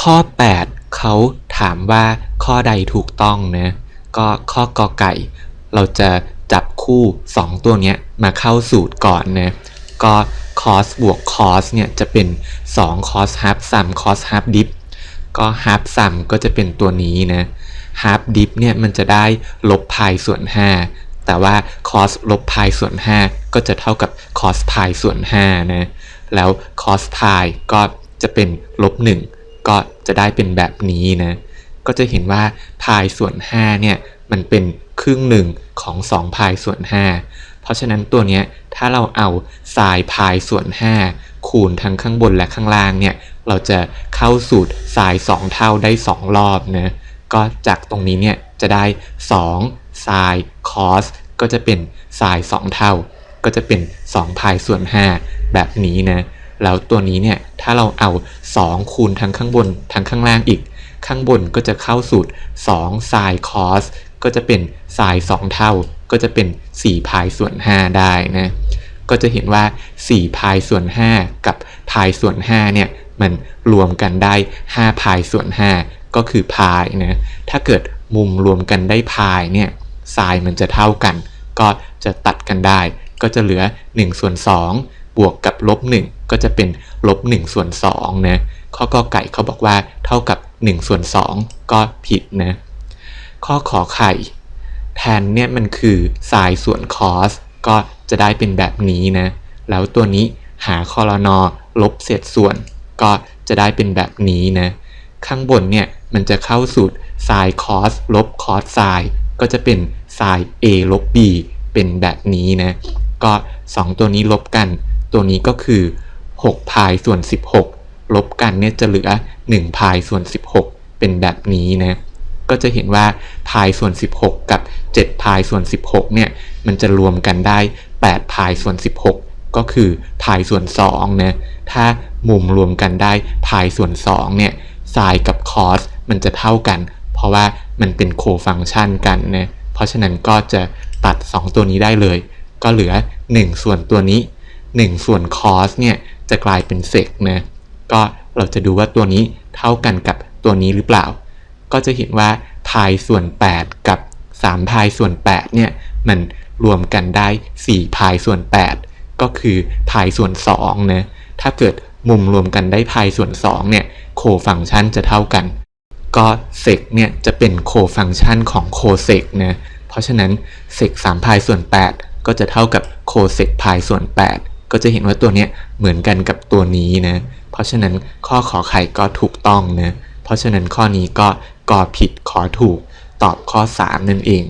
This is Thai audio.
ข้อ 8เขาถามว่าข้อใดถูกต้องนะก็ข้อกอไก่ เราจะจับคู่ 2 ตัวเนี้ยมาเข้าสูตรก่อนนะก็ cos บวก cos เนี่ยจะเป็น2 cos half sum cos half dip ก็ half sum ก็จะเป็นตัวนี้นะ half dip เนี่ยมันจะได้ลบพายส่วน 5 แต่ว่า cos ลบพายส่วน 5 ก็จะเท่ากับ cos พายส่วน5นะแล้ว cos พายก็จะเป็นลบ1 ก็จะได้เป็นแบบนี้นะ ก็จะเห็นว่าพายส่วน5เนี่ยมันเป็นครึ่งหนึ่งของ2พายส่วน 5 เพราะฉะนั้นตัวเนี้ยถ้าเราเอาไซน์พายส่วน 5 คูณทั้งข้างบนและข้างล่างเนี่ยเราจะเข้าสูตรไซน์2เท่าได้ 2 รอบนะก็จากตรงนี้เนี่ยจะได้2ไซน์คอสก็จะเป็นไซน์2เท่า ก็จะเป็น2พายส่วน 5 แบบนี้นะ แล้วตัวนี้เนี่ยถ้าเราเอา 2 คูณทั้งข้างบนทั้งข้างล่างอีก ข้างบนก็จะเข้าสูตร2ไซน์คอสก็จะเป็นไซน์2เท่า ก็จะเป็น4พายส่วน 5 ได้นะก็จะเห็นว่า4พายส่วน 5 กับพายส่วน5เนี่ยมันรวมกันได้5พายส่วน 5 ก็คือพายนะถ้าเกิดมุมรวมกันได้พายเนี่ยไซน์มันจะเท่ากัน ก็จะตัดกันได้ ก็จะเหลือ1ส่วน2 บวกกับลบ1ก็จะเป็นลบ1ส่วน2นะข้อกอไก่เขาบอกว่าเท่ากับ1ส่วน2ก็ผิดนะข้อขอไข่ แทนเนี่ยมันคือไซน์ส่วนคอสก็จะได้เป็นแบบนี้นะ แล้วตัวนี้หาคอรนอลบเศษส่วน ก็จะได้เป็นแบบนี้นะ ข้างบนเนี่ยมันจะเข้าสูตรไซน์คอสลบคอสไซน์ก็จะเป็นไซน์ a ลบ b เป็นแบบนี้นะ ก็ 2 ตัวนี้ลบกัน ตัวนี้ก็คือ 6 พายส่วน 16 ลบกันเนี่ยจะเหลือ 1 พายส่วน 16 เป็นแบบนี้นะ ก็จะเห็นว่าพายส่วน 16 กับ 7 พายส่วน 16 เนี่ย มันจะรวมกันได้ 8 พายส่วน 16 ก็คือพายส่วน2นะถ้ามุมรวมกันได้พายส่วน2เนี่ยไซน์กับคอสมันจะเท่ากัน เพราะว่ามันเป็นโคฟังชันกันนะเพราะฉะนั้นก็จะตัด 2 ตัวนี้ได้เลย ก็เหลือ 1 ส่วนตัวนี้ 1 ส่วนคอสเนี่ยจะกลายเป็นเซกนะก็เราจะดูว่าตัวนี้เท่ากันกับตัวนี้หรือเปล่า ก็จะเห็นว่าพายส่วน 8 กับ3พายส่วน 8 เนี่ย มันรวมกันได้4พายส่วน 8 ก็คือพายส่วน2นะถ้าเกิดมุมรวมกันได้พายส่วน2เนี่ยโคฟังก์ชันจะเท่ากัน ก็เซกเนี่ยจะเป็นโคฟังก์ชันของโคเซกนะเพราะฉะนั้นเซก3พายส่วน 8 ก็จะเท่ากับโคเซกพายส่วน 8 ก็จะเห็นว่าตัวเนี้ยเหมือนกันกับตัวนี้นะ เพราะฉะนั้นข้อขอไข่ก็ถูกต้องนะ เพราะฉะนั้นข้อนี้ก็กอผิดขอถูกตอบข้อ 3 นั่นเอง